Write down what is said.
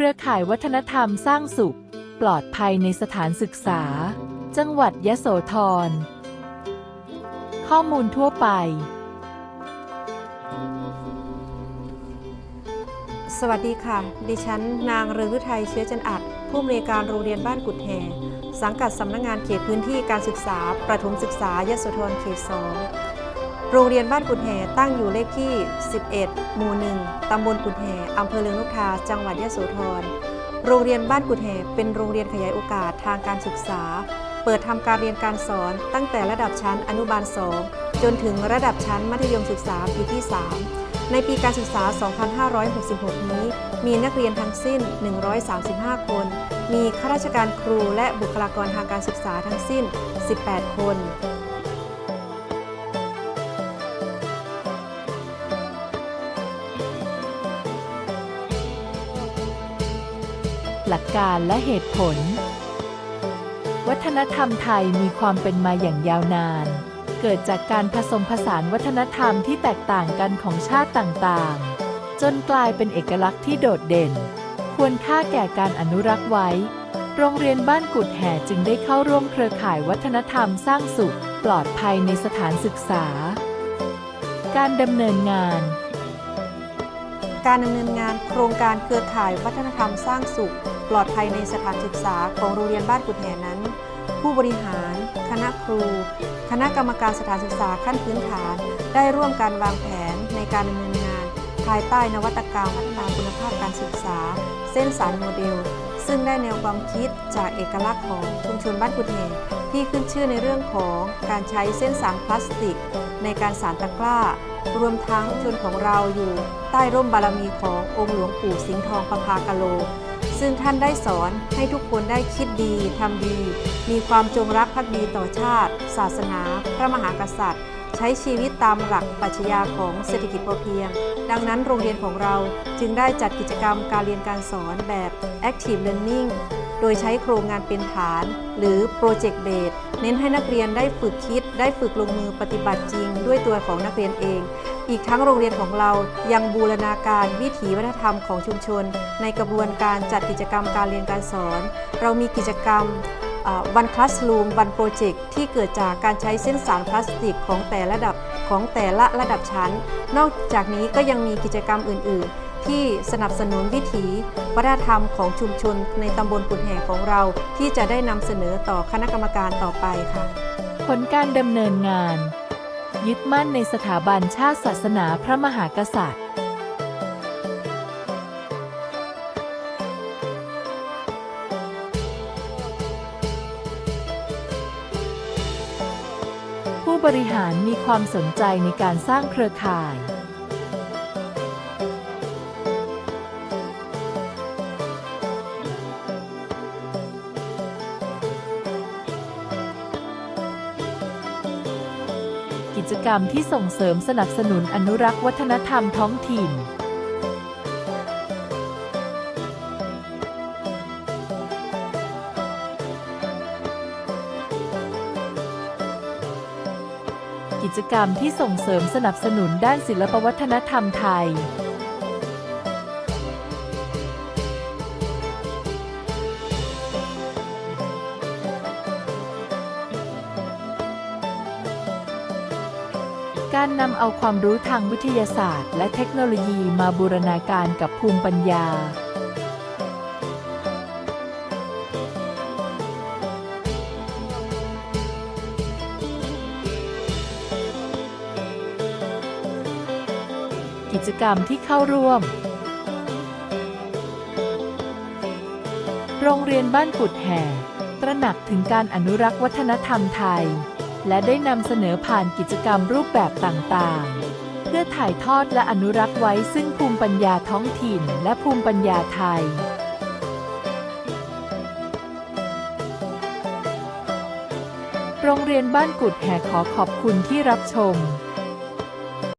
รือข่ายวัฒนธรรมสร้างสุข ปลอดภัยในสถานศึกษา จังหวัดยะโสธร ข้อมูลทั่วไป สวัสดีค่ะ ดิฉัน นางเรืองฤทัยเชื้อจันอัด ผู้อำนวยการโรงเรียนบ้านกุดแห่สังกัดสำนักงงานเขตพื้นที่การศึกษา ประถมศึกษายะโสธรเขต2 โรงเรียนบ้านกุดแห่ตั้งอยู่เลขที่ 11 หมู่ 1 ตำบลกุดแห่อำเภอเลืองนกทาจังหวัดยะโสธร โรงเรียนบ้านกุดแห่เป็นโรงเรียนขยายโอกาสทางการศึกษา เปิดทำการเรียนการสอนตั้งแต่ระดับชั้นอนุบาล 2 จนถึงระดับชั้นมัธยมศึกษาปีที่ 3 ในปีการศึกษา 2566 นี้ มีนักเรียนทั้งสิ้น 135 คน มีข้าราชการครูและบุคลากรทางการศึกษาทั้งสิ้น 18 คน หลักการและเหตุผล วัฒนธรรมไทยมีความเป็นมาอย่างยาวนาน เกิดจากการผสมผสานวัฒนธรรมที่แตกต่างกันของชาติต่างๆ จนกลายเป็นเอกลักษณ์ที่โดดเด่น ควรค่าแก่การอนุรักษ์ไว้ โรงเรียนบ้านกุดแห่จึงได้เข้าร่วมเครือข่ายวัฒนธรรมสร้างสุข ปลอดภัยในสถานศึกษา การดำเนินงานการดำเนินงานโครงการเครือข่ายวัฒนธรรมสร้างสุข ปลอดภัยในสถานศึกษาของโรงเรียนบ้านกุดแห่นั้น ผู้บริหาร คณะครู คณะกรรมการสถานศึกษาขั้นพื้นฐาน ได้ร่วมกันวางแผนในการดำเนินงาน ภายใต้นวัตกรรมพัฒนาคุณภาพการศึกษา เส้นสารโมเดล ซึ่งได้แนวความคิดจากเอกลักษณ์ของชุมชนบ้านกุดแห่ที่ขึ้นชื่อในเรื่องของการใช้เส้นสารพลาสติก ในการสารตะกร้ารวมทั้งชนของเราอยู่ใต้ร่มบารมีขององค์หลวงปู่สิงห์ทองประภากะโล ซึ่งท่านได้สอนให้ทุกคนได้คิดดีทำดี มีความจงรักภักดีต่อชาติ ศาสนา พระมหากษัตริย์ ใช้ชีวิตตามหลักปรัชญาของเศรษฐกิจพอเพียง ดังนั้นโรงเรียนของเราจึงได้จัดกิจกรรมการเรียนการสอนแบบ Active Learning โดยใช้โครงงานเป็นฐาน หรือ Project Based เน้นให้นักเรียนได้ฝึกคิด ได้ฝึกลงมือปฏิบัติจริง ด้วยตัวของนักเรียนเอง อีกทั้งโรงเรียนของเรายังบูรณาการวิถีวัฒนธรรมของชุมชน ในกระบวนการจัดกิจกรรมการเรียนการสอน เรามีกิจกรรมวันคลาส o ูมวันโปรเจกต์ที่เกิดจากการใช้เส้นสารพลาสติกของแต่ละระดับของแต่ละระดับชั้น นอกจากนี้ก็ยังมีกิจกรรมอื่น ๆ ที่สนับสนุนวิถีวัฒนธรรมของชุมชนในตำบลกุดแห่ของเราที่จะได้นำเสนอต่อคณะกรรมการต่อไปค่ะ ผลการดำเนินงาน ยึดมั่นในสถาบันชาติศาสนาพระมหากษัตริย์ผู้บริหารมีความสนใจในการสร้างเครือข่าย กิจกรรมที่ส่งเสริมสนับสนุนอนุรักษ์วัฒนธรรมท้องถิ่นกิจกรรมที่ส่งเสริมสนับสนุนด้านศิลปวัฒนธรรมไทย การนำเอาความรู้ทางวิทยาศาสตร์ และเทคโนโลยีมาบูรณาการกับภูมิปัญญา กิจกรรมที่เข้าร่วม โรงเรียนบ้านกุดแห่ ตระหนักถึงการอนุรักษ์วัฒนธรรมไทย และได้นำเสนอผ่านกิจกรรมรูปแบบต่างๆ เพื่อถ่ายทอดและอนุรักษ์ไว้ซึ่งภูมิปัญญาท้องถิ่นและภูมิปัญญาไทยโรงเรียนบ้านกุดแห่ขอขอบคุณที่รับชม